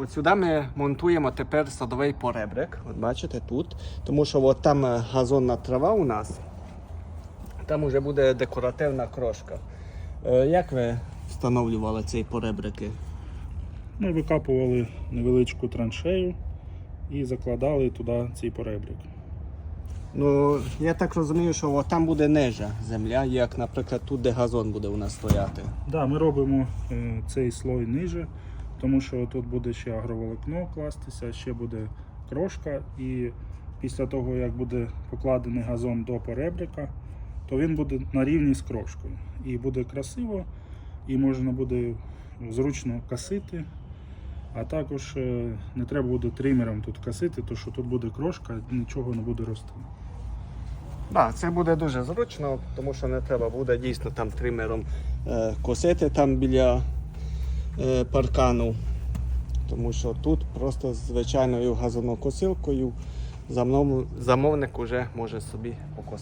От сюди ми монтуємо тепер садовий поребрик. От бачите тут. Тому що от там е, газонна трава у нас. Там вже буде декоративна крошка. Е, Як ви встановлювали ці поребрики? Ми викапували невеличку траншею і закладали туди цей поребрик. Ну, я так розумію, що от там буде нижа земля, як, наприклад, тут, де газон буде у нас стояти. Да, ми робимо е, цей слой ниже, тому що тут буде ще агроволокно кластися, ще буде крошка. І після того, як буде покладений газон до поребрика, то він буде на рівні з крошкою. І буде красиво, і можна буде зручно косити. А також е, не треба буде тримером тут косити, тому що тут буде крошка, нічого не буде рости. Так, це буде дуже зручно, тому що не треба буде дійсно там тримером е, косити там біля паркану. Тому що тут просто звичайною газонокосилкою замовник вже може собі покосити.